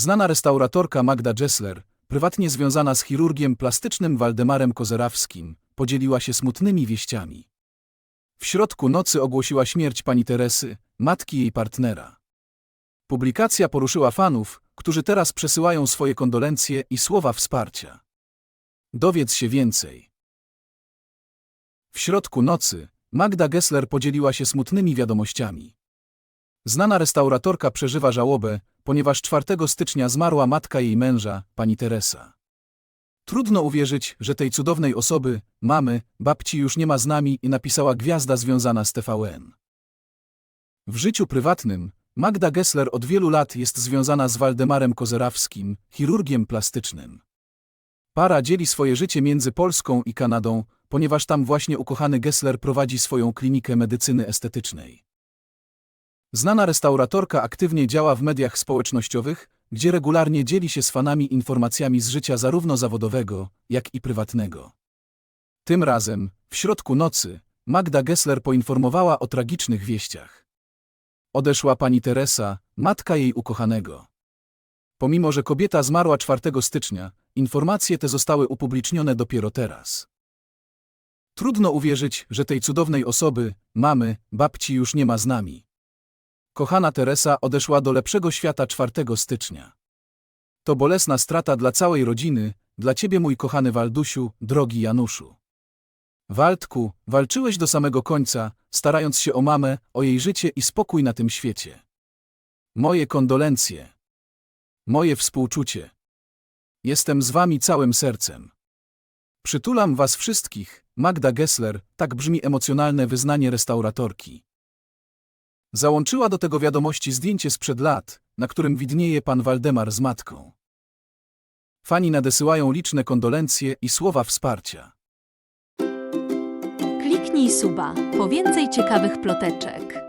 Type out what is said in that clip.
Znana restauratorka Magda Gessler, prywatnie związana z chirurgiem plastycznym Waldemarem Kozerawskim, podzieliła się smutnymi wieściami. W środku nocy ogłosiła śmierć pani Teresy, matki jej partnera. Publikacja poruszyła fanów, którzy teraz przesyłają swoje kondolencje i słowa wsparcia. Dowiedz się więcej. W środku nocy Magda Gessler podzieliła się smutnymi wiadomościami. Znana restauratorka przeżywa żałobę, ponieważ 4 stycznia zmarła matka jej męża, pani Teresa. Trudno uwierzyć, że tej cudownej osoby, mamy, babci już nie ma z nami i napisała gwiazda związana z TVN. W życiu prywatnym Magda Gessler od wielu lat jest związana z Waldemarem Kozerawskim, chirurgiem plastycznym. Para dzieli swoje życie między Polską i Kanadą, ponieważ tam właśnie ukochany Gessler prowadzi swoją klinikę medycyny estetycznej. Znana restauratorka aktywnie działa w mediach społecznościowych, gdzie regularnie dzieli się z fanami informacjami z życia zarówno zawodowego, jak i prywatnego. Tym razem, w środku nocy, Magda Gessler poinformowała o tragicznych wieściach. Odeszła pani Teresa, matka jej ukochanego. Pomimo, że kobieta zmarła 4 stycznia, informacje te zostały upublicznione dopiero teraz. Trudno uwierzyć, że tej cudownej osoby, mamy, babci już nie ma z nami. Kochana Teresa odeszła do lepszego świata 4 stycznia. To bolesna strata dla całej rodziny, dla ciebie mój kochany Waldusiu, drogi Januszu. Waldku, walczyłeś do samego końca, starając się o mamę, o jej życie i spokój na tym świecie. Moje kondolencje. Moje współczucie. Jestem z wami całym sercem. Przytulam was wszystkich, Magda Gessler, tak brzmi emocjonalne wyznanie restauratorki. Załączyła do tego wiadomości zdjęcie sprzed lat, na którym widnieje pan Waldemar z matką. Fani nadesyłają liczne kondolencje i słowa wsparcia. Kliknij suba po więcej ciekawych ploteczek.